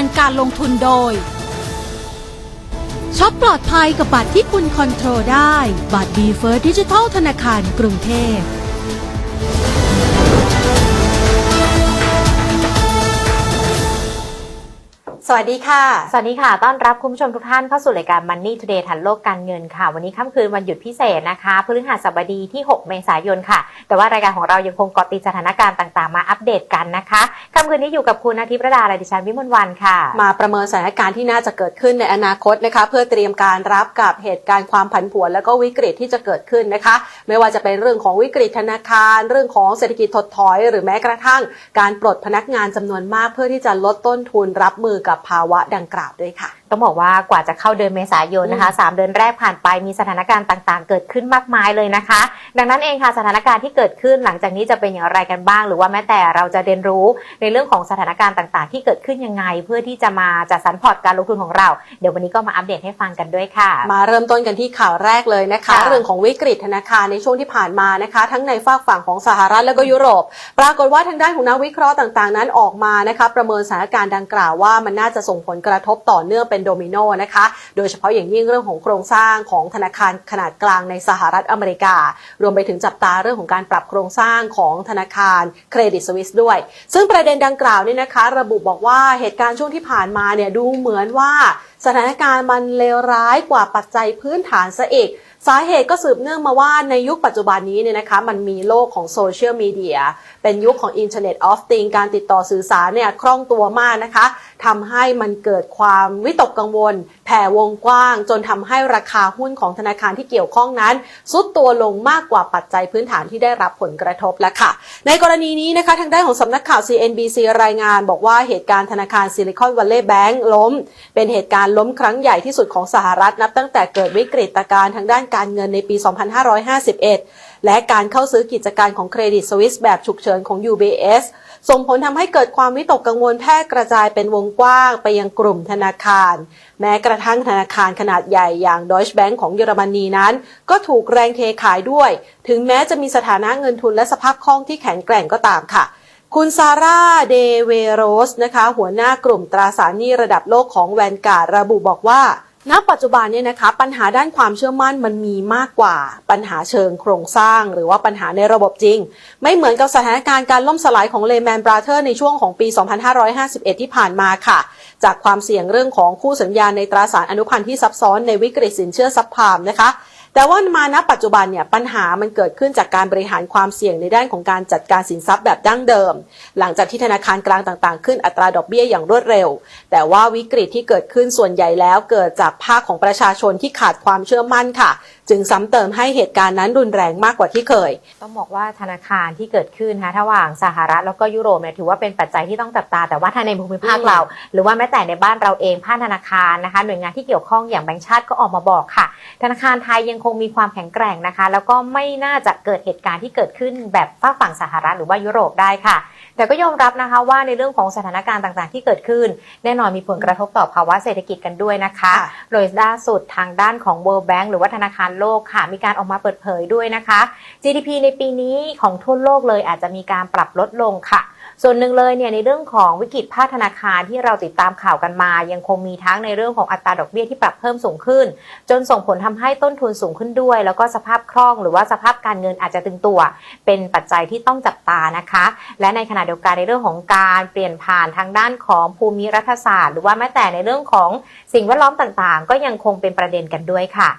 การเงินการลงทุนโดยช็อปปลอดภัยกับบัตรที่คุณคอนโทรลได้ บัตรดีเฟิร์ดิจิทัลธนาคารกรุงเทพ สวัสดีค่ะ สวัสดีค่ะ ต้อนรับคุณผู้ชมทุกท่านเข้าสู่รายการ Money Today ทันโลกการเงินค่ะ วันนี้ค่ำคืนวันหยุดพิเศษนะคะพฤหัสบดีที่ 6 เมษายนค่ะ แต่ว่ารายการของเรายังคงเกาะติดสถานการณ์ต่างๆ มาอัปเดตกันนะคะค่ำคืนนี้อยู่กับคุณอาทิตย์ประดาและดิฉันวิมลวันค่ะ มาประเมินสถานการณ์ที่น่าจะเกิดขึ้นในอนาคตนะคะ เพื่อเตรียมการรับกับเหตุการณ์ความผันผวน และก็วิกฤตที่จะเกิดขึ้นนะคะ ไม่ว่าจะเป็นเรื่องของวิกฤตธนาคาร เรื่องของเศรษฐกิจถดถอย หรือแม้กระทั่ง การปลดพนักงานจำนวนมากเพื่อที่จะลดต้นทุนรับมือกับภาวะดังกล่าวด้วยค่ะ ต้องบอกว่ากว่าจะเข้าเดือนเมษายนนะคะสามเดือนแรกผ่านไปมีสถานการณ์ต่างๆ เกิดขึ้นมากมายเลยนะคะ ดังนั้นเองค่ะสถานการณ์ที่เกิดขึ้นหลังจากนี้จะเป็นอย่างไรกันบ้าง หรือว่าแม้แต่เราจะเรียนรู้ในเรื่องของสถานการณ์ต่างๆ ที่เกิดขึ้นยังไง เพื่อที่จะมาจัดสรรพอร์ตการลงทุนของเรา เดี๋ยววันนี้ก็มาอัปเดตให้ฟังกันด้วยค่ะ มาเริ่มต้นกันที่ข่าวแรกเลยนะคะค่ะเรื่องของวิกฤตธนาคารในช่วงที่ผ่านมานะคะ ทั้งในฝากฝั่งของสหรัฐและก็ยุโรป ปรากฏว่าทางด้านของนักวิเคราะห์ต่างๆ นั้นออกมานะคะประเมินสถานการณ์ดังกล่าวว่ามันน่าจะส่งผลกระทบต่อเนื่องเป็นโดมิโนนะคะ โดยเฉพาะอย่างยิ่งเรื่องของโครงสร้างของธนาคารขนาดกลางในสหรัฐอเมริกา รวมไปถึงจับตาเรื่องของการปรับโครงสร้างของธนาคารเครดิตสวิสด้วย ซึ่งประเด็นดังกล่าวนี่นะคะ ระบุบอกว่าเหตุการณ์ช่วงที่ผ่านมาเนี่ยดูเหมือนว่าสถานการณ์มันเลวร้ายกว่าปัจจัยพื้นฐานซะอีก สาเหตุก็สืบเนื่องมาว่าในยุคปัจจุบันนี้เนี่ยนะคะมันมีโลกของโซเชียลมีเดียเป็นยุคของ Internet of Things การติดต่อสื่อสารเนี่ยคล่องตัวมากนะคะทำให้มันเกิดความวิตกกังวล แผ่วงกว้าง จนทำให้ราคาหุ้นของธนาคารที่เกี่ยวข้องนั้นซุดตัวลงมากกว่าปัจจัยพื้นฐานที่ได้รับผลกระทบแล้วค่ะ ในกรณีนี้นะคะทางด้านของสำนักข่าว CNBC รายงาน บอกว่าเหตุการณ์ธนาคารซิลิคอนวัลเลย์แบงก์ล้ม เป็นเหตุการณ์ล้มครั้งใหญ่ที่สุดของสหรัฐนับตั้งแต่เกิดวิกฤตการณ์ทางด้านการเงินในปี 2551 และการเข้าซื้อกิจการของเครดิตสวิสแบบฉุกเฉินของ UBS ส่งผลทำให้เกิดความวิตกกังวลแพร่กระจายเป็นวงกว้างไปยังกลุ่มธนาคาร แม้กระทั่งธนาคารขนาดใหญ่อย่าง Deutsche Bank ของเยอรมนีนั้น ก็ถูกแรงเทขายด้วย ถึงแม้จะมีสถานะเงินทุนและสภาพคล่องที่แข็งแกร่งก็ตามค่ะคุณซาร่า เดเวโรสนะคะ หัวหน้ากลุ่มตราสารหนี้ระดับโลกของแวนการ์ระบุบอกว่า ณปัจจุบันเนี่ยนะคะปัญหาด้านความเชื่อมั่นมันมีมากกว่าปัญหาเชิงโครงสร้าง หรือว่าปัญหาในระบบจริง ไม่เหมือนกับสถานการณ์การล่มสลายของเลแมนบราเธอร์ในช่วงของปี 2551 ที่ผ่านมาค่ะ จากความเสี่ยงเรื่องของคู่สัญญาในตราสารอนุพันธ์ที่ซับซ้อนในวิกฤตสินเชื่อซับพามนะคะ แต่ว่ามาณปัจจุบันเนี่ยปัญหามันเกิดขึ้นจากการบริหารความเสี่ยงในด้านของการจัดการสินทรัพย์แบบดั้งเดิม หลังจากที่ธนาคารกลางต่างๆ ขึ้นอัตราดอกเบี้ยอย่างรวดเร็ว แต่ว่าวิกฤตที่เกิดขึ้นส่วนใหญ่แล้วเกิดจากภาคของประชาชนที่ขาดความเชื่อมั่นค่ะ จึงซ้ำเติมให้เหตุการณ์นั้นรุนแรงมากกว่าที่เคย ต้องบอกว่าธนาคารที่เกิดขึ้นนะคะระหว่างสหรัฐแล้วก็ยุโรปเนี่ยถือว่าเป็นปัจจัยที่ต้องจับตาแต่ว่าถ้าในภูมิภาคอืมเรา หรือว่าแม้แต่ในบ้านเราเองภาคธนาคารนะคะ หน่วยงานที่เกี่ยวข้องอย่างแบงก์ชาติก็ออกมาบอกค่ะ ธนาคารไทยยังคงมีความแข็งแกร่งนะคะ แล้วก็ไม่น่าจะเกิดเหตุการณ์ที่เกิดขึ้นแบบฝากฝั่งสหรัฐหรือว่ายุโรปได้ค่ะ แต่ก็ยอมรับนะคะว่าในเรื่องของสถานการณ์ต่างๆ ที่เกิดขึ้น แน่นอนมีผลกระทบต่อภาวะเศรษฐกิจกันด้วยนะคะค่ะโดยล่าสุดทางด้านของ World Bank หรือว่าธนาคารโลกค่ะ มีการออกมาเปิดเผยด้วยนะคะ GDP ในปีนี้ของทั่วโลกเลยอาจจะมีการปรับลดลงค่ะส่วนหนึ่งเลยเนี่ยในเรื่องของวิกฤตภาคธนาคารที่เราติดตามข่าวกันมา ยังคงมีทั้งในเรื่องของอัตราดอกเบี้ยที่ปรับเพิ่มสูงขึ้น จนส่งผลทำให้ต้นทุนสูงขึ้นด้วย แล้วก็สภาพคล่องหรือว่าสภาพการเงินอาจจะตึงตัว เป็นปัจจัยที่ต้องจับตานะคะ และในขณะเดียวกันในเรื่องของการเปลี่ยนผ่านทางด้านของภูมิรัฐศาสตร์ หรือว่าแม้แต่ในเรื่องของสิ่งแวดล้อมต่างๆ ก็ยังคงเป็นประเด็นกันด้วยค่ะ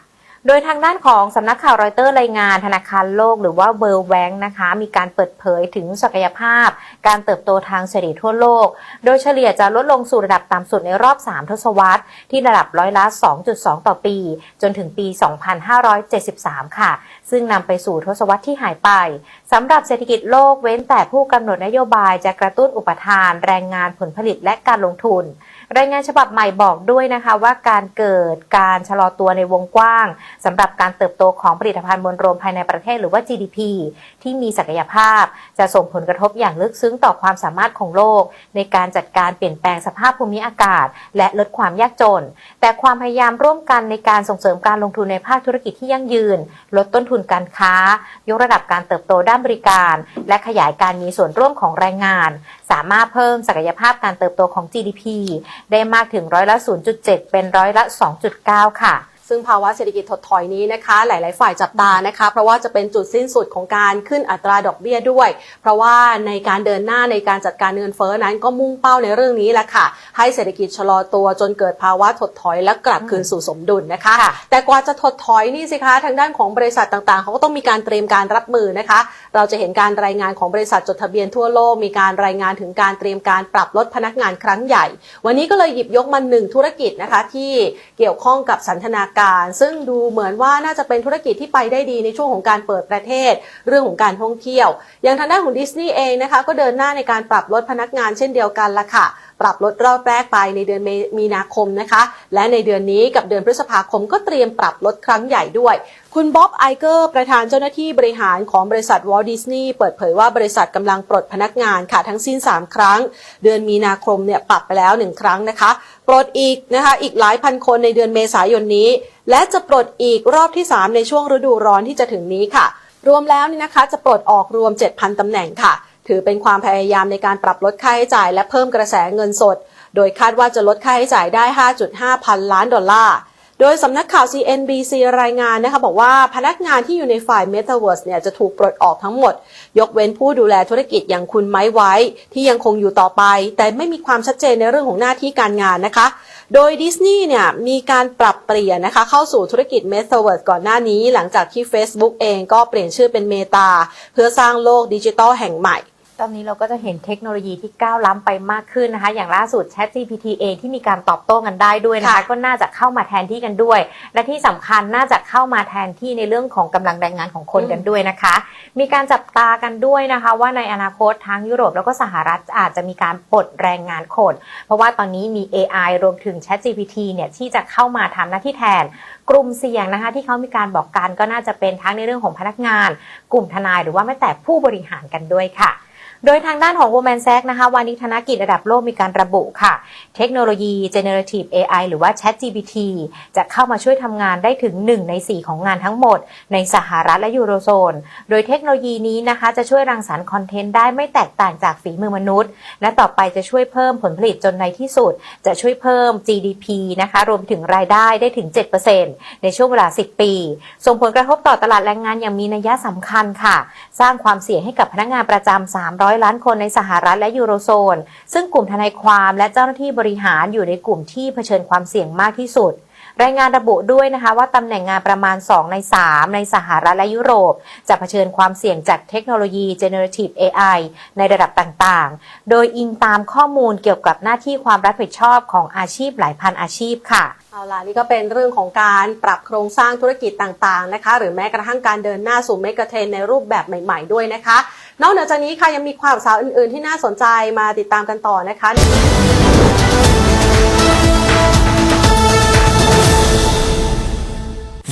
โดยทางด้านของสำนักข่าวรอยเตอร์รายงานธนาคารโลกหรือว่า World Bank นะคะ มีการเปิดเผยถึงศักยภาพ การเติบโตทางเศรษฐกิจทั่วโลก โดยเฉลี่ยจะลดลงสู่ระดับต่ำสุดในรอบ 3 ทศวรรษ ที่ระดับร้อยละ 2.2 ต่อปี จนถึงปี 2573 ค่ะ ซึ่งนำไปสู่ทศวรรษที่หายไปสำหรับเศรษฐกิจโลกเว้นแต่ผู้กำหนดนโยบายจะกระตุ้นอุปทาน แรงงานผลผลิตและการลงทุน รายงานฉบับใหม่บอกด้วยนะคะว่าการเกิดการชะลอตัวในวงกว้างสำหรับการเติบโตของผลิตภัณฑ์มวลรวมภายในประเทศหรือว่า GDP ที่มีศักยภาพ จะส่งผลกระทบอย่างลึกซึ้งต่อความสามารถของโลก ในการจัดการเปลี่ยนแปลงสภาพภูมิอากาศ และลดความยากจน แต่ความพยายามร่วมกันในการส่งเสริมการลงทุนในภาคธุรกิจที่ยั่งยืน ลดต้นทุนการค้า ยกระดับการเติบโตด้านบริการ และขยายการมีส่วนร่วมของแรงงาน สามารถเพิ่มศักยภาพการเติบโตของ GDP ได้มากถึงร้อยละ 0.7 เป็นร้อยละ 2.9 ค่ะ ซึ่งภาวะเศรษฐกิจถดถอยนี้นะคะ หลาย ๆ ฝ่ายจับตานะคะ เพราะว่าจะเป็นจุดสิ้นสุดของการขึ้นอัตราดอกเบี้ยด้วย เพราะว่าในการเดินหน้าในการจัดการเงินเฟ้อนั้นก็มุ่งเป้าในเรื่องนี้แหละค่ะ ให้เศรษฐกิจชะลอตัวจนเกิดภาวะถดถอยและกลับคืนสู่สมดุลนะคะคะ แต่กว่าจะถดถอยนี่สิคะทางด้านของบริษัทต่าง ๆ เขาก็ต้องมีการเตรียมการรับมือนะคะ เราจะเห็นการรายงานของบริษัทจดทะเบียนทั่วโลกมีการรายงานถึงการเตรียมการปรับลดพนักงานครั้งใหญ่ วันนี้ก็เลยหยิบยกมาหนึ่งธุรกิจนะคะที่เกี่ยวข้องกับสันทนาการซึ่งดูเหมือนว่าน่าจะเป็นธุรกิจที่ไปได้ดีในช่วงของการเปิดประเทศ เรื่องของการท่องเที่ยว อย่างทางด้านของดิสนีย์เองนะคะก็เดินหน้าในการปรับลดพนักงานเช่นเดียวกันละค่ะ ปรับลดรอบแรกไปในเดือนมมีนาคมนะคะ และในเดือนนี้กับเดือนพฤษภาคมก็เตรียมปรับลดครั้งใหญ่ด้วย คุณบ๊อบไอเกอร์ประธานเจ้าหน้าที่บริหารของบริษัทวอลดิสนีย์เปิดเผยว่าบริษัทกำลังปลดพนักงานค่ะทั้งสิ้น 3 ครั้ง เดือนมีนาคมเนี่ยปรับไปแล้ว 1 ครั้งนะคะ ปลดอีกนะคะอีกหลายพันคนในเดือนเมษายนนี้ และจะปลดอีกรอบที่ 3 ในช่วงฤดูร้อนที่จะถึงนี้ค่ะ รวมแล้วนี่นะคะจะปลดออกรวม 7,000ตำแหน่งค่ะ ถือเป็นความพยายามในการปรับลดค่าใช้จ่ายและเพิ่มกระแสเงินสด โดยคาดว่าจะลดค่าใช้จ่ายได้ 5.5 พันล้านดอลลาร์โดยสำนักข่าว CNBC รายงานนะคะบอกว่าพนักงานที่อยู่ในฝ่าย Metaverse เนี่ยจะถูกปลดออกทั้งหมด ยกเว้นผู้ดูแลธุรกิจอย่างคุณไม้ไว้ ที่ยังคงอยู่ต่อไป แต่ไม่มีความชัดเจนในเรื่องของหน้าที่การงานนะคะ โดยดิสนีย์เนี่ยมีการปรับเปลี่ยนนะคะเข้าสู่ธุรกิจ Metaverse ก่อนหน้านี้ หลังจากที่ Facebook เองก็เปลี่ยนชื่อเป็น Meta เพื่อสร้างโลกดิจิทัลแห่งใหม่ ตอนนี้เราก็จะเห็นเทคโนโลยีที่ก้าวล้ำไปมากขึ้นนะคะ อย่างล่าสุด Chat GPT เองที่มีการตอบโต้กันได้ด้วยนะคะค่ะก็น่าจะเข้ามาแทนที่กันด้วย และที่สำคัญน่าจะเข้ามาแทนที่ในเรื่องของกำลังแรงงานของคนอืมกันด้วยนะคะ มีการจับตากันด้วยนะคะ ว่าในอนาคตทั้งยุโรปแล้วก็สหรัฐอาจจะมีการปลดแรงงานคน เพราะว่าตอนนี้มี AI รวมถึง Chat GPT เนี่ยที่จะเข้ามาทำหน้าที่แทน กลุ่มเสี่ยงนะคะ ที่เขามีการบอกกันก็น่าจะเป็นทั้งในเรื่องของพนักงาน กลุ่มทนายหรือว่าแม้แต่ผู้บริหารกันด้วยค่ะ โดยทางด้านของ Goldman s a c นะคะวานิธนกิจระดับโลกมีการระบุค่ะ เทคโนโลยี Generative AI หรือว่า ChatGPT จะเข้ามาช่วยทำงานได้ถึง 1 ใน 4 ของงานทั้งหมด ในสหรัฐและยูโรโซน โดยเทคโนโลยีนี้นะคะ จะช่วยรังสรรค์คอนเทนต์ได้ไม่แตกต่างจากฝีมือมนุษย์ และต่อไปจะช่วยเพิ่มผลผลิตจนในที่สุด จะช่วยเพิ่ม GDP นะคะรวมถึงรายได้ได้ถึง 7%ในช่วงเวลา 10 ปี ส่งผลกระทบต่อตลาดแรงงานอย่างมีนัยสำคัญค่ะ สร้างความเสี่ยงให้กับพนักงานประจำ300ล้านคนในสหรัฐและยูโรโซน ซึ่งกลุ่มทนายความและเจ้าหน้าที่บริหารอยู่ในกลุ่มที่เผชิญความเสี่ยงมากที่สุด รายงานระบุด้วยนะคะว่าตำแหน่งงานประมาณ 2 ใน 3 ในสหรัฐและยุโรป จะเผชิญความเสี่ยงจากเทคโนโลยี generative AI ในระดับต่างๆ โดยอิงตามข้อมูลเกี่ยวกับหน้าที่ความรับผิดชอบของอาชีพหลายพันอาชีพค่ะเอาล่ะนี่ก็เป็นเรื่องของการปรับโครงสร้างธุรกิจต่างๆนะคะ หรือแม้กระทั่งการเดินหน้าสู่เมกะเทรนในรูปแบบใหม่ ๆ ด้วยนะคะ นอกเหนือจากนี้ค่ะยังมีความสาวอื่น ๆ ที่น่าสนใจมาติดตามกันต่อนะคะ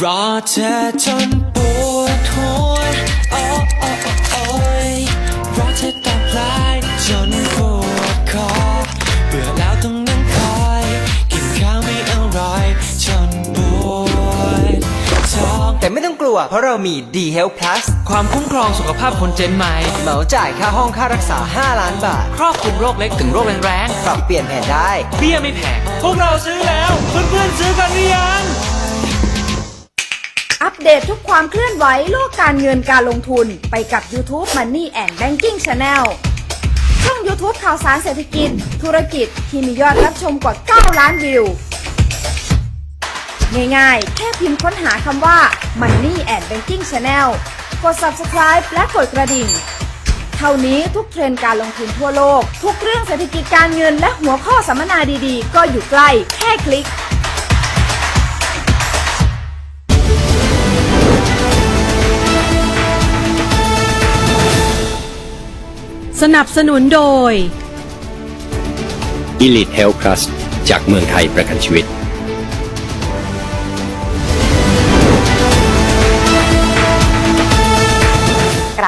รอเธอจนปวดหัวโอ้โอ้โอ้โอยรอเธอตอบไลน์จน กลัว เพราะเรามี D Health Plus ความคุ้มครองสุขภาพคนเจนใหม่ เหมาจ่ายค่าห้องค่ารักษา 5 ล้านบาท ครอบคลุมโรคเล็กถึงโรคแรงปรับเปลี่ยนแผนได้ๆเบี้ยไม่แพงพวกเราซื้อแล้วเพื่อนๆซื้อกันหรือยังอัปเดตทุกความเคลื่อนไหวโลกการเงินการลงทุนไปกับ YouTube Money and Banking Channel ช่อง YouTube ข่าวสารเศรษฐกิจ ธุรกิจที่มียอดรับชมกว่า 9 ล้านวิว ง่ายๆ แค่พิมพ์ค้นหาคำว่า Money and Banking Channel กด Subscribe และกดกระดิ่ง เท่านี้ทุกเทรนด์การลงทุนทั่วโลก ทุกเรื่องเศรษฐกิจการเงินและหัวข้อสัมมนาดีๆ ก็อยู่ใกล้แค่คลิกสนับสนุนโดย Elite Health Plus จากเมืองไทยประกันชีวิต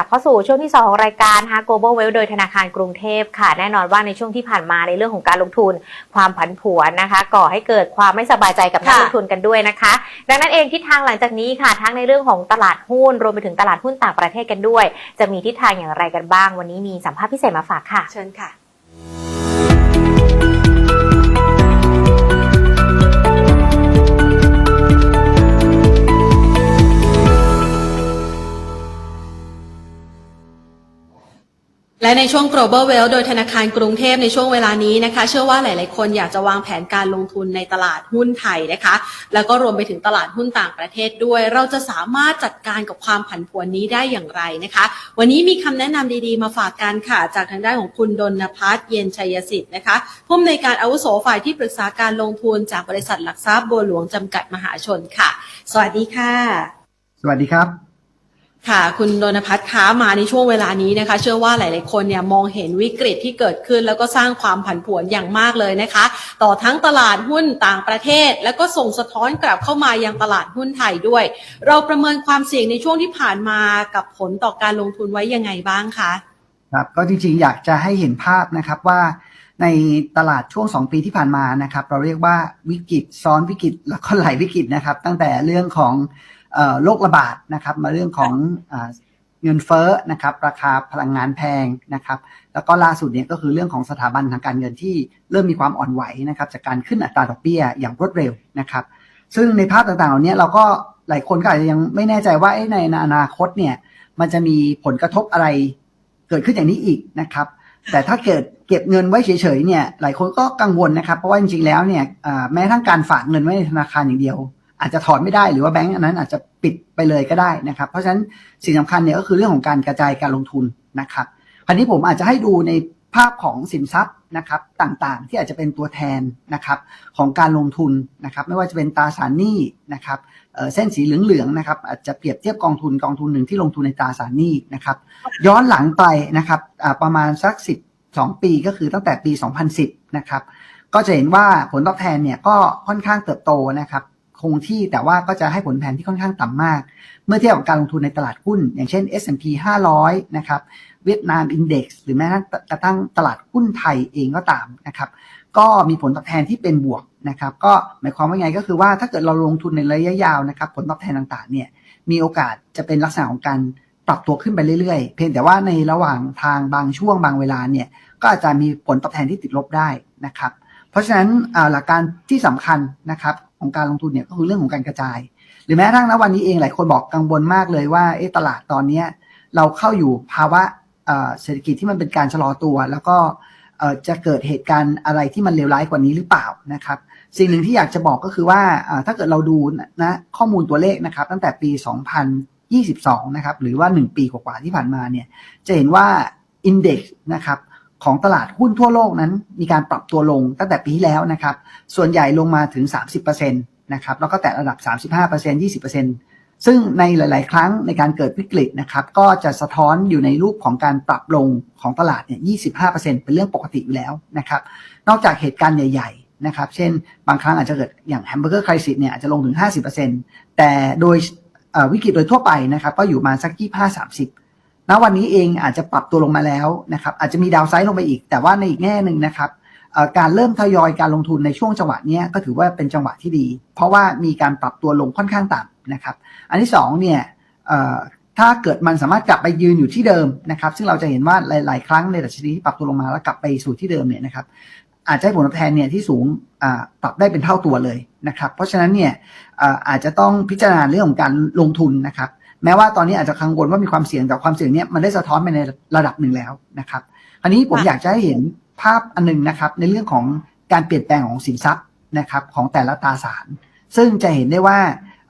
เข้าสู่ช่วงที่ 2 ของรายการฮะ Global Wealth โดยธนาคารกรุงเทพค่ะ แน่นอนว่าในช่วงที่ผ่านมาในเรื่องของการลงทุนความผันผวนนะคะ ก่อให้เกิดความไม่สบายใจกับนักค่ะลงทุนกันด้วยนะคะ ดังนั้นเองทิศทางหลังจากนี้ค่ะ ทั้งในเรื่องของตลาดหุ้นรวมไปถึงตลาดหุ้นต่างประเทศกันด้วย จะมีทิศทางอย่างไรกันบ้าง วันนี้มีสัมภาษณ์พิเศษมาฝากค่ะ เชิญค่ะ และในช่วง global wealth โดยธนาคารกรุงเทพในช่วงเวลานี้นะคะ เชื่อว่าหลาย ๆ คนอยากจะวางแผนการลงทุนในตลาดหุ้นไทยนะคะ แล้วก็รวมไปถึงตลาดหุ้นต่างประเทศด้วย เราจะสามารถจัดการกับความผันผวนนี้ได้อย่างไรนะคะ วันนี้มีคำแนะนำดีๆ มาฝากกันค่ะ จากทางด้านของคุณดนพัฒน์เย็นชัยสิทธิ์นะคะผู้อำนวยการอาวุโสฝ่ายที่ปรึกษาการลงทุนจากบริษัทหลักทรัพย์บัวหลวงจำกัดมหาชนค่ะ สวัสดีค่ะ สวัสดีครับ ค่ะ คุณโดนพัฒน์คะมาในช่วงเวลานี้นะคะ เชื่อว่าหลาย ๆ คนเนี่ยมองเห็นวิกฤตที่เกิดขึ้น แล้วก็สร้างความผันผวนอย่างมากเลยนะคะ ต่อทั้งตลาดหุ้นต่างประเทศ แล้วก็ส่งสะท้อนกลับเข้ามายังตลาดหุ้นไทยด้วย เราประเมินความเสี่ยงในช่วงที่ผ่านมากับผลต่อการลงทุนไว้ยังไงบ้างคะครับก็จริง ๆ อยากจะให้เห็นภาพนะครับว่าในตลาดช่วง 2 ปีที่ผ่านมานะครับ เราเรียกว่าวิกฤตซ้อนวิกฤตแล้วก็หลายวิกฤตนะครับ ตั้งแต่เรื่องของ โรคระบาดนะครับ มาเรื่องของอ่าเงินเฟ้อนะครับราคาพลังงานแพงนะครับ แล้วก็ล่าสุดเนี่ยก็คือเรื่องของสถาบันทางการเงินที่เริ่มมีความอ่อนไหวนะครับ จากการขึ้นอัตราดอกเบี้ยอย่างรวดเร็วนะครับ ซึ่งในภาพต่างๆเหล่านี้เราก็หลายคนก็อาจจะยังไม่แน่ใจว่าเอ๊ะในอนาคตเนี่ยมันจะมีผลกระทบอะไรเกิดขึ้นอย่างนี้อีกนะครับ แต่ถ้าเกิดเก็บเงินไว้เฉยๆเนี่ยหลายคนก็กังวลนะครับ เพราะว่าจริงๆแล้วเนี่ยอ่าแม้ทั้งการฝากเงินไว้ในธนาคารอย่างเดียว อาจจะถอนไม่ได้หรือว่าแบงก์อันนั้นอาจจะปิดไปเลยก็ได้นะครับ เพราะฉะนั้นสิ่งสำคัญเนี่ยก็คือเรื่องของการกระจายการลงทุนนะครับคราวนี้ผมอาจจะให้ดูในภาพของสินทรัพย์นะครับต่างๆ ที่อาจจะเป็นตัวแทนนะครับของการลงทุนนะครับไม่ว่าจะเป็นตราสารหนี้นะครับเส้นสีเหลืองๆนะครับอาจจะเปรียบเทียบกองทุนกองทุนหนึ่งที่ลงทุนในตราสารหนี้นะครับย้อนหลังไปนะครับประมาณสัก 12 ปีก็คือตั้งแต่ปี 2010นะครับก็จะเห็นว่าผลตอบแทนเนี่ยก็ค่อนข้างเติบโตนะครับ คงที่แต่ว่าก็จะให้ผลแทนที่ค่อนข้างต่ำมาก เมื่อเทียบกับการลงทุนในตลาดหุ้น อย่างเช่น S&P 500 นะครับเวียดนามอินเด็กซ์หรือแม้กระทั่งตลาดหุ้นไทยเองก็ตามนะครับก็มีผลตอบแทนที่เป็นบวกนะครับก็หมายความว่าไงก็คือว่าถ้าเกิดเราลงทุนในระยะยาวนะครับผลตอบแทนต่างๆเนี่ยมีโอกาสจะเป็นลักษณะของการปรับตัวขึ้นไปเรื่อยๆ เพียงแต่ว่าในระหว่างทางบางช่วงบางเวลาเนี่ยก็อาจจะมีผลตอบแทนที่ติดลบได้นะครับ เพราะฉะนั้นหลักการที่สำคัญนะครับของการลงทุนเนี่ยก็คือเรื่องของการกระจาย หรือแม้กระทั่งณวันนี้เองหลายคนบอกกังวลมากเลยว่าเอตลาดตอนเนี้ยเราเข้าอยู่ภาวะเศรษฐกิจที่มันเป็นการชะลอตัว แล้วก็จะเกิดเหตุการณ์อะไรที่มันเลวร้ายกว่านี้หรือเปล่านะครับ สิ่งหนึ่งที่อยากจะบอกก็คือว่าถ้าเกิดเราดูนะข้อมูลตัวเลขนะครับ ตั้งแต่ปี 2022 นะครับหรือว่า 1 ปีกว่าๆที่ผ่านมาเนี่ยจะเห็นว่า Index นะครับ ของตลาดหุ้นทั่วโลกนั้น มีการปรับตัวลงตั้งแต่ปีที่แล้วนะครับ ส่วนใหญ่ลงมาถึง 30%นะครับ แล้วก็แตะระดับ 35% 20%ซึ่งในหลาย ๆ ครั้งในการเกิดวิกฤตนะครับ ก็จะสะท้อนอยู่ในรูปของการปรับลงของตลาดเนี่ย 25%เป็นเรื่องปกติอยู่แล้วนะครับ นอกจากเหตุการณ์ใหญ่ๆ นะครับ เช่น บางครั้งอาจจะเกิดอย่างแฮมเบอร์เกอร์คริสิสเนี่ย อาจจะลงถึง 50%แต่โดยวิกฤตโดยทั่วไปนะครับ ก็อยู่มาสัก 25-30 ณวันนี้เองอาจจะปรับตัวลงมาแล้วนะครับอาจจะมีดาวไซด์ลงไปอีก แต่ว่าในอีกแง่หนึ่งนะครับการเริ่มทยอยการลงทุนในช่วงจังหวะนี้ก็ถือว่าเป็นจังหวะที่ดี เพราะว่ามีการปรับตัวลงค่อนข้างต่ำนะครับ อันที่สองเนี่ยถ้าเกิดมันสามารถกลับไปยืนอยู่ที่เดิมนะครับ ซึ่งเราจะเห็นว่าหลาย ๆ ครั้งในดัชนีที่ปรับตัวลงมาแล้วกลับไปสู่ที่เดิมเนี่ยนะครับ อาจจะให้ผลตอบแทนเนี่ยที่สูงปรับได้เป็นเท่าตัวเลยนะครับ เพราะฉะนั้นเนี่ยอาจจะต้องพิจารณาเรื่องของการลงทุนนะครับ แม้ว่าตอนนี้อาจจะกังวลว่ามีความเสี่ยงแต่ความเสี่ยงเนี้ยมันได้สะท้อนไปในระดับหนึ่งแล้วนะครับอันนี้ผมอยากจะให้เห็นภาพอันหนึงนะครับ ในเรื่องของการเปลี่ยนแปลงของสินทรัพย์นะครับของแต่ละตราสาร ซึ่งจะเห็นได้ว่า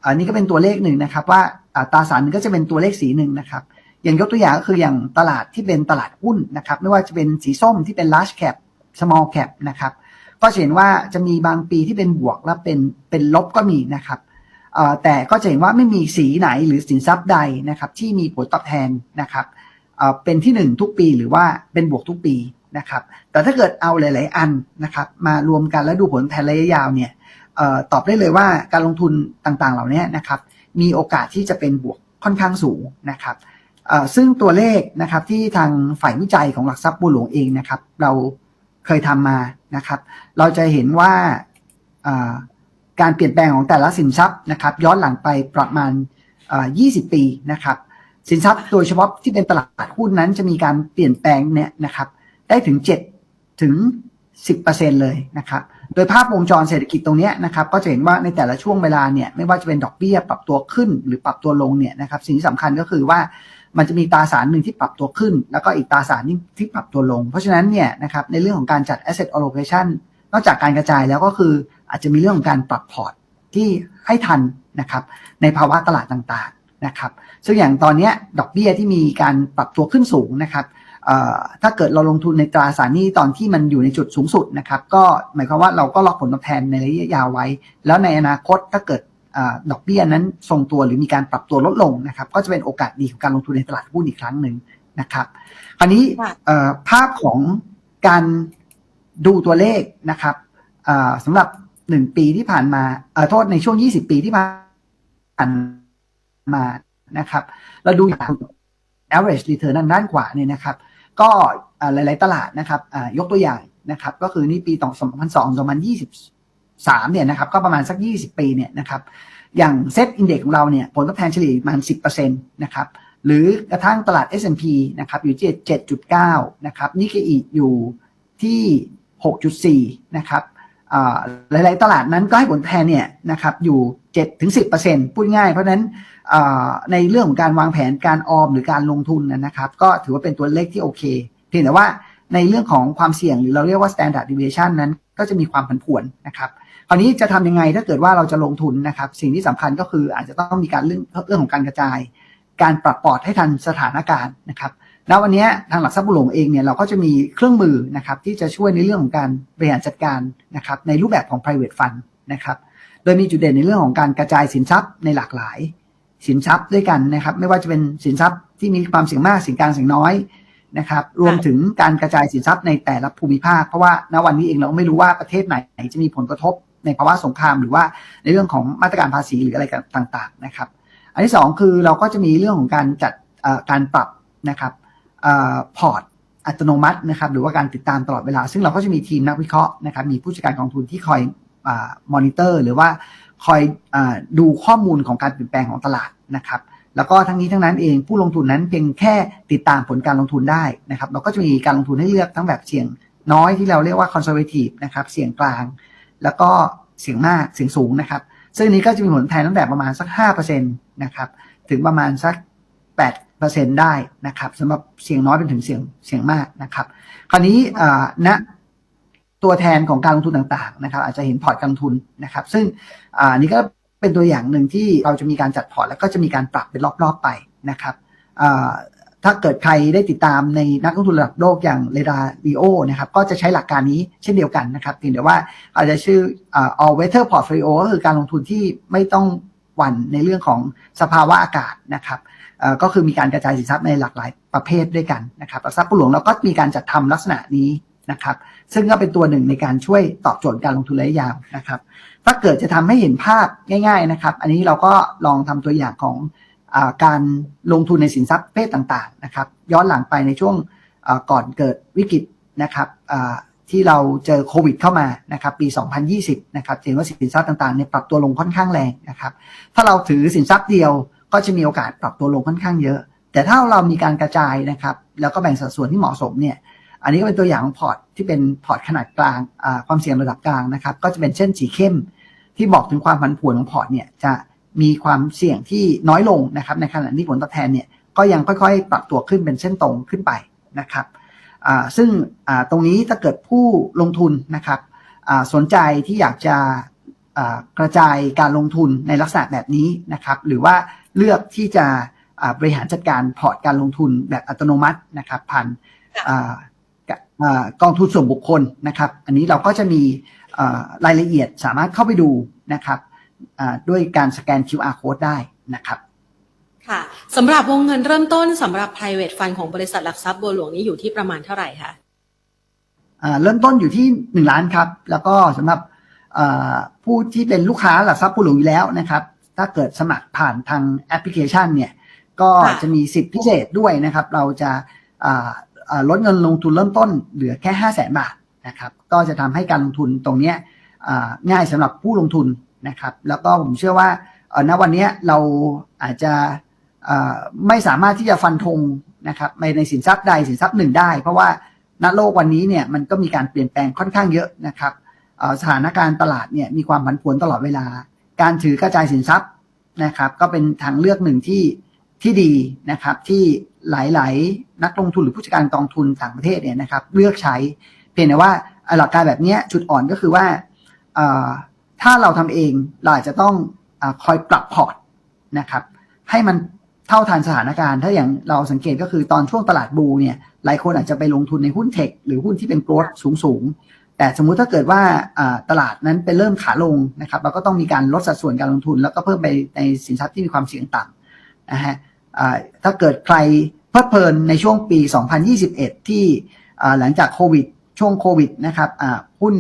อันนี้ก็เป็นตัวเลขหนึ่งนะครับว่าตราสารหนึงก็จะเป็นตัวเลขสีหนึ่งนะครับอย่างยกตัวอย่างก็คืออย่างตลาดที่เป็นตลาดหุ้นนะครับไม่ว่าจะเป็นสีส้มที่เป็น large cap small cap นะครับก็จะเห็นว่าจะมีบางปีที่เป็นบวกและเป็นเป็นลบก็มีนะครับ แต่ก็จะเห็นว่าไม่มีสีไหนหรือสินทรัพย์ใดนะครับที่มีผลตอบแทนนะครับเป็นที่หนึ่งทุกปีหรือว่าเป็นบวกทุกปีนะครับแต่ถ้าเกิดเอาหลาย ๆ อันนะครับมารวมกันแล้วดูผลแทนระยะยาวเนี่ยออตอบได้เลยว่าการลงทุนต่างๆ เหล่านี้นะครับมีโอกาสที่จะเป็นบวกค่อนข้างสูงนะครับซึ่งตัวเลขนะครับที่ทางฝ่ายวิจัยของหลักทรัพย์บัวหลวงเองนะครับ เราเคยทำมานะครับ เราจะเห็นว่า การเปลี่ยนแปลงของแต่ละสินทรัพย์นะครับย้อนหลังไปประมาณ 20 ปีนะครับสินทรัพย์โดยเฉพาะที่เป็นตลาดหุ้นนั้นจะมีการเปลี่ยนแปลงเนี่ยนะครับได้ถึง 7 ถึง 10%เลยนะครับโดยภาพวงจรเศรษฐกิจตรงนี้นะครับก็จะเห็นว่าในแต่ละช่วงเวลาเนี่ยไม่ว่าจะเป็นดอกเบี้ยปรับตัวขึ้นหรือปรับตัวลงเนี่ยนะครับสิ่งที่สำคัญก็คือว่ามันจะมีตราสารหนึ่งที่ปรับตัวขึ้น แล้วก็อีกตราสารนึงที่ปรับตัวลง เพราะฉะนั้นเนี่ยนะครับในเรื่องของการจัด asset allocation นอกจากการกระจายแล้วก็คือ อาจจะมีเรื่องของการปรับพอร์ตที่ให้ทันนะครับในภาวะตลาดต่างๆนะครับซึ่งอย่างตอนเนี้ยดอกเบี้ยที่มีการปรับตัวขึ้นสูงนะครับเอ่อถ้าเกิดเราลงทุนในตราสารหนี้ตอนที่มันอยู่ในจุดสูงสุดนะครับก็หมายความว่าเราก็ล็อกผลตอบแทนในระยะยาวไว้ แล้วในอนาคตถ้าเกิดอาดอกเบี้ยนั้นทรงตัวหรือมีการปรับตัวลดลงนะครับก็จะเป็นโอกาสดีของการลงทุนในตลาดหุ้นอีกครั้งหนึ่งนะครับคราวนี้ค่ะเอ่อภาพของการดูตัวเลขนะครับเอ่อสำหรับ หนึ่งปีที่ผ่านมาเอ่อโทษในช่วง20ปีที่ผ่านมานะครับ เราดูอย่าง average return ด้านด้านขวาเนี่ยนะครับ ก็อ่าหลาย ๆ ตลาดนะครับอ่ายกตัวอย่างนะครับ ก็คือนี่ปีต่อ2002 2023เนี่ยนะครับ ก็ประมาณสัก 20 ปีเนี่ยนะครับ อย่างเซตอินเด็กของเราเนี่ย ผลตอบแทนเฉลี่ยประมาณ 10%นะครับ หรือกระทั่งตลาด S&P นะครับ อยู่ที่ 7.9 นะครับ นิเคอีอยู่ที่ 6.4 นะครับ หลาย ๆ ตลาดนั้นก็ให้ผลแทนเนี่ยนะครับอยู่7-10%พูดง่าย เพราะฉะนั้นในเรื่องของการวางแผนการออมหรือการลงทุนนะครับ ก็ถือว่าเป็นตัวเลขที่โอเค เพียงแต่ว่าในเรื่องของความเสี่ยงหรือเราเรียกว่า standard deviation นั้นก็จะมีความผันผวนนะครับคราวนี้จะทำยังไงถ้าเกิดว่าเราจะลงทุนนะครับ สิ่งที่สำคัญก็คืออาจจะต้องมีการเรื่องเรื่องของการกระจาย การปรับพอร์ตให้ทันสถานการณ์นะครับ แล้ววันนี้ทางหลักทรัพย์บุหลงเองเนี่ยเราก็จะมีเครื่องมือนะครับที่จะช่วยในเรื่องของการบริหารจัดการนะครับในรูปแบบของ private fund นะครับโดยมีจุดเด่นในเรื่องของการกระจายสินทรัพย์ในหลากหลาย สินทรัพย์ด้วยกันนะครับไม่ว่าจะเป็นสินทรัพย์ที่มีความเสี่ยงมากสี่ยงกลางเสี่ยงน้อยนะครับรวมถึงการกระจายสินทรัพย์ในแต่ละภูมิภาค เพราะว่าณวันนี้เองเราไม่รู้ว่าประเทศไหนจะมีผลกระทบในภาวะสงครามหรือว่าในเรื่องของมาตรการภาษีหรืออะไรต่างๆนะครับ อันที่สองคือเราก็จะมีเรื่องของการจัดการปรับนะครับ พอร์ตอัตโนมัตินะครับหรือว่าการติดตามตลอดเวลา ซึ่งเราก็จะมีทีมนักวิเคราะห์นะครับมีผู้จัดการกองทุนที่คอยมอนิเตอร์ หรือว่าคอยอดูข้อมูลของการเปลี่ยนแปลงของตลาดนะครับแล้วก็ทั้งนี้ทั้งนั้นเองผู้ลงทุนนั้นเพียงแค่ติดตามผลการลงทุนได้นะครับเราก็จะมีการลงทุนให้เลือกทั้งแบบเสี่ยงน้อยที่เราเรียกว่า conservative นะครับเสี่ยงกลาง แล้วก็เสี่ยงมากเสี่ยงสูงนะครับซึ่งนี้ก็จะมีผลแทนตั้งแต่ประมาณสัก5%นะครับถึงประมาณสัก 8 ได้นะครับสำหรับเสียงน้อยเป็นถึงเสียงเสียงมากนะครับ คราวนี้อ่าณตัวแทนของการลงทุนต่างๆนะครับ อาจจะเห็นพอร์ตการลงทุนนะครับ ซึ่งอ่านี่ก็เป็นตัวอย่างหนึ่งที่เราจะมีการจัดพอร์ตแล้วก็จะมีการปรับเป็นรอบๆไปนะครับถ้าเกิดใครได้ติดตามในนักลงทุนระดับโลกอย่างเรดาริโอนะครับก็จะใช้หลักการนี้เช่นเดียวกันนะครับเพียงแต่ว่าอาจจะชื่ออ all weather portfolio ก็คือการลงทุนที่ไม่ต้องหวั่นในเรื่องของสภาวะอากาศนะครับ ก็คือมีการกระจายสินทรัพย์ในหลากหลายประเภทด้วยกันนะครับหลักทรัพย์หลวงเราก็มีการจัดทำลักษณะนี้นะครับ ซึ่งก็เป็นตัวหนึ่งในการช่วยตอบโจทย์การลงทุนระยะยาวนะครับ ถ้าเกิดจะทำให้เห็นภาพง่าย ๆนะครับ อันนี้เราก็ลองทำตัวอย่างของอการลงทุนในสินทรัพย์ประเภทต่างๆนะครับ ย้อนหลังไปในช่วงก่อนเกิดวิกฤตนะครับที่เราเจอโควิดเข้ามานะครับปี 2020 นะครับเห็นว่าสินทรัพย์ต่างๆเนี่ยปรับตัวลงค่อนข้างแรงนะครับ ถ้าเราถือสินทรัพย์เดียว ก็จะมีโอกาสปรับตัวลงค่อนข้างเยอะ แต่ถ้าเรามีการกระจายนะครับ แล้วก็แบ่งสัดส่วนที่เหมาะสมเนี่ย อันนี้ก็เป็นตัวอย่างของพอร์ตที่เป็นพอร์ตขนาดกลางความเสี่ยงระดับกลางนะครับ ก็จะเป็นเช่นสีเข้ม ที่บอกถึงความผันผวนของพอร์ตเนี่ยจะมีความเสี่ยงที่น้อยลงนะครับ ในขณะที่ผลตอบแทนเนี่ยก็ยังค่อยๆ ปรับตัวขึ้นเป็นเส้นตรงขึ้นไปนะครับซึ่งตรงนี้ถ้าเกิดผู้ลงทุนนะครับสนใจที่อยากจะกระจายการลงทุนในลักษณะแบบนี้นะครับ หรือว่า เลือกที่จะอ่าบริหารจัดการพอร์ตการลงทุนแบบอัตโนมัตินะครับผ่านอ่ากะอ่ากองทุนส่วนบุคคลนะครับ อันนี้เราก็จะมีอ่ารายละเอียดสามารถเข้าไปดูนะครับอ่าด้วยการสแกน QR code ได้นะครับค่ะสำหรับวงเงินเริ่มต้นสำหรับ private fund ของบริษัทหลักทรัพย์บัวหลวงนี้อยู่ที่ประมาณเท่าไหร่คะอ่าเริ่มต้นอยู่ที่ 1 ล้านครับ แล้วก็สำหรับอ่าผู้ที่เป็นลูกค้าหลักทรัพย์ผู้หลวงอยู่แล้วนะครับ ถ้าเกิดสมัครผ่านทางแอปพลิเคชันเนี่ยก็ค่ะจะมีสิทธิพิเศษด้วยนะครับ เราจะอ่าอ่าลดเงินลงทุนเริ่มต้นเหลือแค่ 5 0 0แสนบาทนะครับ ก็จะทำให้การลงทุนตรงเนี้ยอ่าง่ายสำหรับผู้ลงทุนนะครับ แล้วก็ผมเชื่อว่าเอ่อณวันเนี้ยเราอาจจะอ่าไม่สามารถที่จะฟันธงนะครับในในสินทรัพย์ใดสินทรัพย์หนึ่งได้ เพราะว่าณโลกวันนี้เนี่ยมันก็มีการเปลี่ยนแปลงค่อนข้างเยอะนะครับเอ่อสถานการณ์ตลาดเนี่ยมีความผันผวนตลอดเวลา การถือกระจายสินทรัพย์นะครับ ก็เป็นทางเลือกหนึ่งที่ที่ดีนะครับ ที่หลาย ๆ นักลงทุนหรือผู้จัดการกองทุนต่างประเทศเนี่ยนะครับ เลือกใช้เพียงแต่ว่าหลักการแบบนี้จุดอ่อนก็คือว่าถ้าเราทำเองเราอาจจะต้องอคอยปรับพอร์ตนะครับ ให้มันเท่าทันสถานการณ์ ถ้าอย่างเราสังเกตก็คือตอนช่วงตลาดบูเนี่ยหลายคนอาจจะไปลงทุนในหุ้นเทคหรือหุ้นที่เป็นโกลด์สูง แต่สมมุติถ้าเกิดว่าตลาดนั้นเป็นเริ่มขาลงนะครับเราก็ต้องมีการลดสัดส่วนการลงทุน แล้วก็เพิ่มไปในสินทรัพย์ที่มีความเสี่ยงต่ำนะฮะถ้าเกิดใครเพลิดเพลินในช่วงปี 2021 ที่หลังจากโควิดช่วงโควิดนะครับหุ้น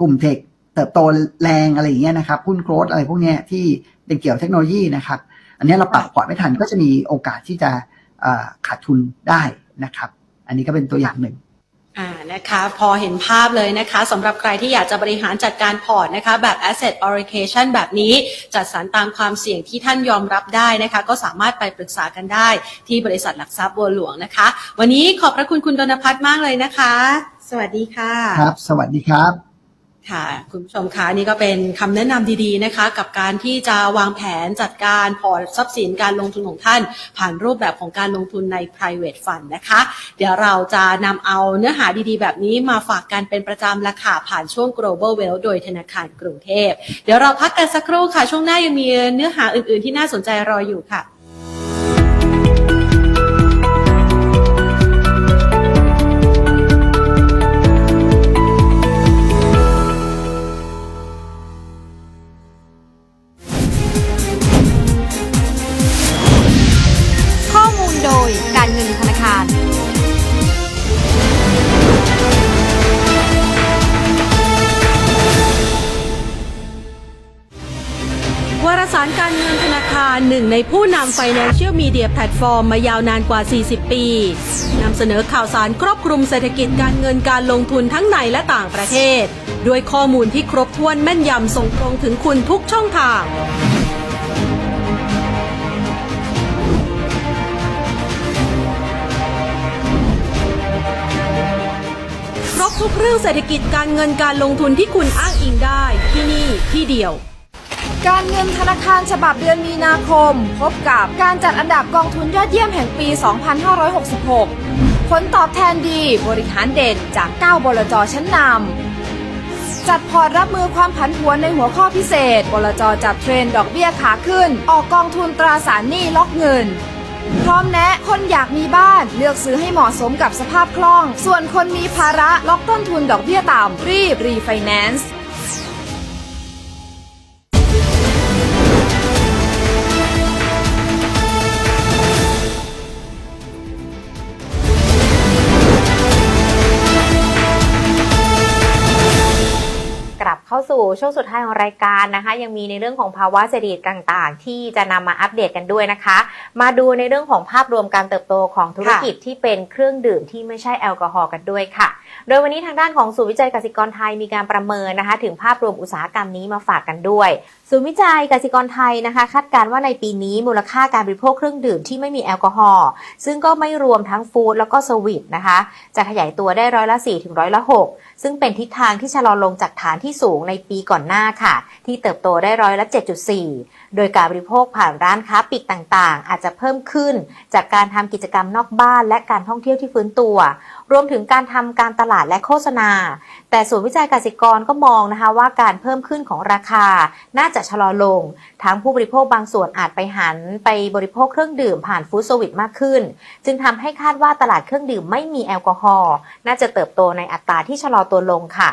กลุ่มเทคเติบโตแรงอะไรอย่างเงี้ยนะครับหุ้นโกลด์อะไรพวกเนี้ยที่เป็นเกี่ยวกับเทคโนโลยีนะครับอันนี้เราปรับพอร์ตไม่ทันก็จะมีโอกาสที่จะขาดทุนได้นะครับ อันนี้ก็เป็นตัวอย่างหนึ่ง อ่านะคะพอเห็นภาพเลยนะคะสำหรับใครที่อยากจะบริหารจัดการพอร์ตนะคะแบบ asset allocation แบบนี้จัดสรรตามความเสี่ยงที่ท่านยอมรับได้นะคะ ก็สามารถไปปรึกษากันได้ที่บริษัทหลักทรัพย์บัวหลวงนะคะ วันนี้ขอบพระคุณคุณดนพัฒน์มากเลยนะคะ สวัสดีค่ะ ครับ สวัสดีครับ ค่ะคุณผู้ชมคะนี่ก็เป็นคำแนะนำดีๆนะคะ กับการที่จะวางแผนจัดการพอร์ตทรัพย์สินการลงทุนของท่าน ผ่านรูปแบบของการลงทุนใน private fund นะคะ เดี๋ยวเราจะนำเอาเนื้อหาดีๆ แบบนี้มาฝากกันเป็นประจำละค่ะผ่านช่วง global wealth โดยธนาคารกรุงเทพ เดี๋ยวเราพักกันสักครู่ค่ะ ช่วงหน้ายังมีเนื้อหาอื่นๆที่น่าสนใจรออยู่ค่ะ ธนหนึ่งในผู้นำ Financial Media Platform มายาวนานกว่า 40 ปีนำเสนอข่าวสารครอบคลุมเศรษฐกิจการเงินการลงทุนทั้งในและต่างประเทศ ด้วยข้อมูลที่ครบถ้วนแม่นยำส่งตรงถึงคุณทุกช่องทางครบทุกเรื่องเศรษฐกิจการเงินการลงทุนที่คุณอ้างอิงได้ที่นี่ที่เดียว การเงินธนาคารฉบับเดือนมีนาคม พบกับการจัดอันดับกองทุนยอดเยี่ยมแห่งปี 2566 ผลตอบแทนดีบริหารเด่นจาก 9 บลจชั้นนำ จัดพอร์ตรับมือความผันผวนในหัวข้อพิเศษ บลจจับเทรนด์ดอกเบี้ยขาขึ้น ออกกองทุนตราสารหนี้ล็อกเงิน พร้อมแนะคนอยากมีบ้านเลือกซื้อให้เหมาะสมกับสภาพคล่อง ส่วนคนมีภาระล็อกต้นทุนดอกเบี้ยต่ำรีบรีไฟแนนซ์ สู่ช่วงสุดท้ายของรายการนะคะ ยังมีในเรื่องของภาวะเศรษฐกิจต่างๆ ที่จะนำมาอัปเดตกันด้วยนะคะ มาดูในเรื่องของภาพรวมการเติบโตของธุรกิจที่เป็นเครื่องดื่มที่ไม่ใช่แอลกอฮอล์กันด้วยค่ะ โดยวันนี้ทางด้านของศูนย์วิจัยกสิกรไทยมีการประเมินนะคะ ถึงภาพรวมอุตสาหกรรมนี้มาฝากกันด้วย ศูนย์วิจัยกสิกรไทยนะคะ คาดการณ์ว่าในปีนี้มูลค่าการบริโภคเครื่องดื่มที่ไม่มีแอลกอฮอล์ซึ่งก็ไม่รวมทั้งฟู้ดแล้วก็สวิตนะคะ จะขยายตัวได้ร้อยละ4ถึงร้อยละ6ซึ่งเป็นทิศทางที่ชะลอลงจากฐานที่สูงในปีก่อนหน้าค่ะ ที่เติบโตได้ร้อยละ 7.4 โดยการบริโภคผ่านร้านค้าปลีกต่างๆ อาจจะเพิ่มขึ้น จากการทำกิจกรรมนอกบ้าน และการท่องเที่ยวที่ฟื้นตัว รวมถึงการทำการตลาดและโฆษณา แต่ศูนย์วิจัยกสิกรก็มองนะคะว่าการเพิ่มขึ้นของราคา น่าจะชะลอลง ทั้งผู้บริโภคบางส่วนอาจไปหัน ไปบริโภคเครื่องดื่มผ่านฟู้ดเซอร์วิสมากขึ้น จึงทำให้คาดว่าตลาดเครื่องดื่มไม่มีแอลกอฮอล์น่าจะเติบโตในอัตราที่ชะลอตัวลงค่ะ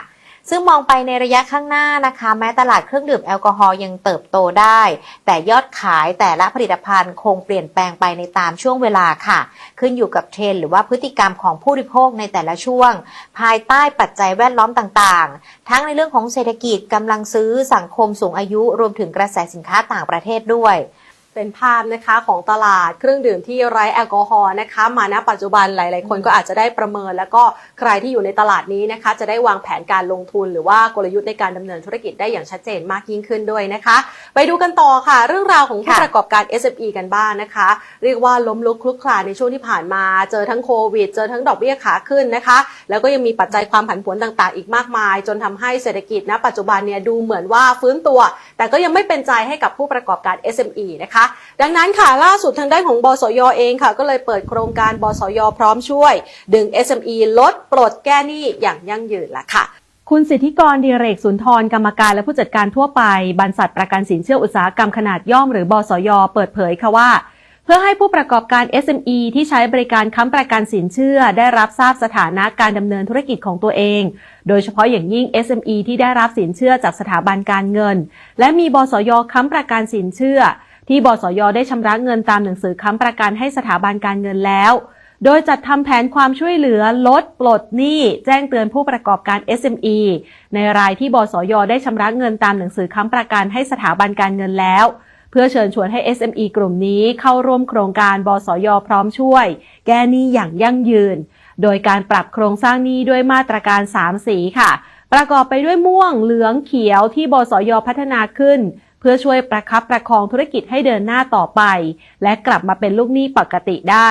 ซึ่งมองไปในระยะข้างหน้านะคะ แม้ตลาดเครื่องดื่มแอลกอฮอล์ยังเติบโตได้ แต่ยอดขายแต่ละผลิตภัณฑ์คงเปลี่ยนแปลงไปในตามช่วงเวลาค่ะ ขึ้นอยู่กับเทรนหรือว่าพฤติกรรมของผู้บริโภคในแต่ละช่วง ภายใต้ปัจจัยแวดล้อมต่างๆ ทั้งในเรื่องของเศรษฐกิจกำลังซื้อสังคมสูงอายุรวมถึงกระแสสินค้าต่างประเทศด้วย เป็นภาพนะคะของตลาดเครื่องดื่มที่ไร้แอลกอฮอล์นะคะ มาณปัจจุบันหลาย ๆ คนก็อาจจะได้ประเมิน แล้วก็ใครที่อยู่ในตลาดนี้นะคะ จะได้วางแผนการลงทุน หรือว่ากลยุทธ์ในการดำเนินธุรกิจได้อย่างชัดเจนมากยิ่งขึ้นด้วยนะคะ ไปดูกันต่อค่ะ เรื่องราวของผู้ค่ะประกอบการ SME กันบ้างนะคะ เรียกว่าล้มลุกคลุกคลานในช่วงที่ผ่านมา เจอทั้งโควิด เจอทั้งดอกเบี้ยขาขึ้นนะคะ แล้วก็ยังมีปัจจัยความผันผวนต่าง ๆ อีกมากมาย จนทำให้เศรษฐกิจณปัจจุบันเนี่ยดูเหมือนว่าฟื้นตัว แต่ก็ยังไม่เป็นใจให้กับผู้ประกอบการ SME นะคะดังนั้นค่ะล่าสุดทางด้านของบสยเองค่ะ ก็เลยเปิดโครงการบสยพร้อมช่วย ดึง SME ลดปลดแก้หนี้อย่างยั่งยืนละค่ะคุณสิทธิกรดีเรกสุนทรกรรมการและผู้จัดการทั่วไปบรรษัทประกันสินเชื่ออุตสาหกรรมขนาดย่อมหรือบสย เปิดเผยค่ะว่า เพื่อให้ผู้ประกอบการ SME ที่ใช้บริการค้ำประกันสินเชื่อ ได้รับทราบสถานะการดำเนินธุรกิจของตัวเอง โดยเฉพาะอย่างยิ่ง SME ที่ได้รับสินเชื่อจากสถาบันการเงิน และมีบสย ค้ำประกันสินเชื่อ ที่บสยได้ชำระเงินตามหนังสือค้ำประกันให้สถาบันการเงินแล้ว โดยจัดทำแผนความช่วยเหลือลด ปลดหนี้ แจ้งเตือนผู้ประกอบการ SME ในรายที่บสยได้ชำระเงินตามหนังสือค้ำประกันให้สถาบันการเงินแล้ว เพื่อเชิญชวนให้ SME กลุ่มนี้เข้าร่วมโครงการบสยพร้อมช่วย แก้หนี้อย่างยั่งยืน โดยการปรับโครงสร้างหนี้ด้วยมาตรการ 3 สีค่ะประกอบไปด้วยม่วงเหลืองเขียวที่บสยพัฒนาขึ้น พื่อช่วยประคับประคองธุรกิจให้เดินหน้าต่อไป และกลับมาเป็นลูกหนี้ปกติได้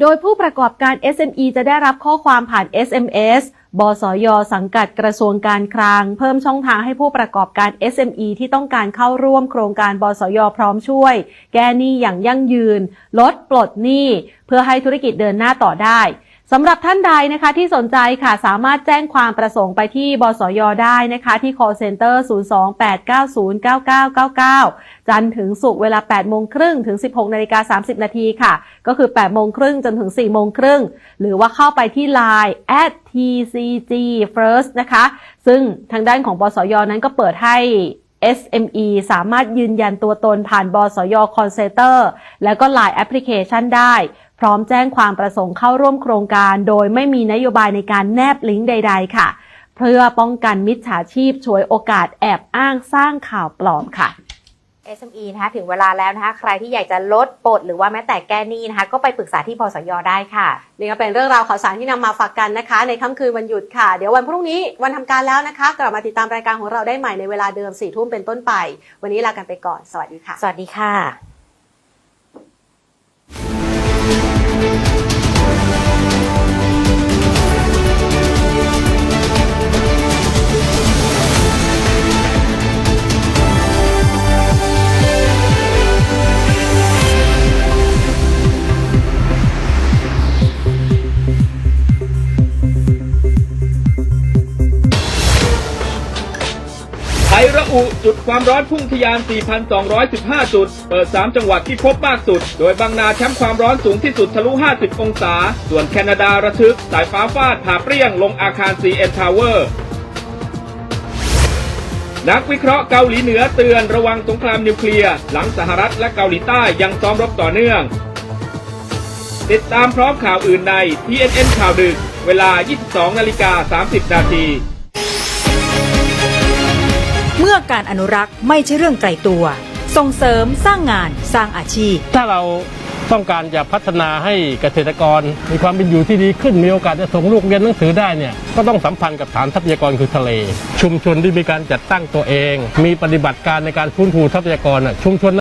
โดยผู้ประกอบการ SME จะได้รับข้อความผ่าน SMS บสย สังกัดกระทรวงการคลัง เพิ่มช่องทางให้ผู้ประกอบการ SME ที่ต้องการเข้าร่วมโครงการบสย พร้อมช่วย แก้หนี้อย่างยั่งยืน ลดปลดหนี้ เพื่อให้ธุรกิจเดินหน้าต่อได้ สำหรับท่านใดนะคะที่สนใจค่ะสามารถแจ้งความประสงค์ไปที่บสยได้นะคะที่ call center 028909999 จันทร์ถึงศุกร์เวลา 8 โมงครึ่งถึง 16 นาฬิกา 30 นาทีค่ะ ก็คือ 8 โมงครึ่งจนถึง 4 โมงครึ่ง หรือว่าเข้าไปที่ Line at tcg first นะคะ ซึ่งทางด้านของบสยนั้นก็เปิดให้ SME สามารถยืนยันตัวตนผ่านบสยคอนเซเตอร์และก็ Line แอปพลิเคชันได้ พร้อมแจ้งความประสงค์เข้าร่วมโครงการ โดยไม่มีนโยบายในการแนบลิงก์ใด ๆ ค่ะ เพื่อป้องกันมิจฉาชีพช่วยโอกาสแอบอ้างสร้างข่าวปลอมค่ะ SME นะคะถึงเวลาแล้วนะคะใครที่อยากจะลดปลดหรือว่าแม้แต่แก้หนี้นะคะก็ไปปรึกษาที่บสยได้ค่ะ นี่ก็เป็นเรื่องราวข่าวสารที่นำมาฝากกันนะคะ ในค่ำคืนวันหยุดค่ะ เดี๋ยววันพรุ่งนี้วันทำการแล้วนะคะ กลับมาติดตามรายการของเราได้ใหม่ในเวลาเดิม4ี่ทุ่มเป็นต้นไป วันนี้ลากันไปก่อน สวัสดีค่ะ สวัสดีค่ะ อุ จุดความร้อนพุ่งทะยาน 4,215 จุด เปิด 3 จังหวัดที่พบมากสุด โดยบางนาแชมป์ความร้อนสูงที่สุดทะลุ 50 องศา ส่วนแคนาดาระทึก สายฟ้าฟาดผ่าเปรี้ยงลงอาคาร CN Tower นักวิเคราะห์เกาหลีเหนือเตือนระวังสงครามนิวเคลียร์ หลังสหรัฐและเกาหลีใต้ยังซ้อมรบต่อเนื่อง ติดตามพร้อมข่าวอื่นใน TNN ข่าวดึก เวลา 22 นาฬิกา 30 นาที เมื่อการอนุรักษ์ไม่ใช่เรื่องไกลตัว ส่งเสริมสร้างงานสร้างอาชีพ ถ้าเราต้องการจะพัฒนาให้เกษตรกรมีความเป็นอยู่ที่ดีขึ้นมีโอกาสจะส่งลูกเรียนหนังสือได้เนี่ยก็ต้องสัมพันธ์กับฐานทรัพยากรคือทะเล ชุมชนที่มีการจัดตั้งตัวเอง มีปฏิบัติการในการฟื้นฟูทรัพยากรน่ะชุมชน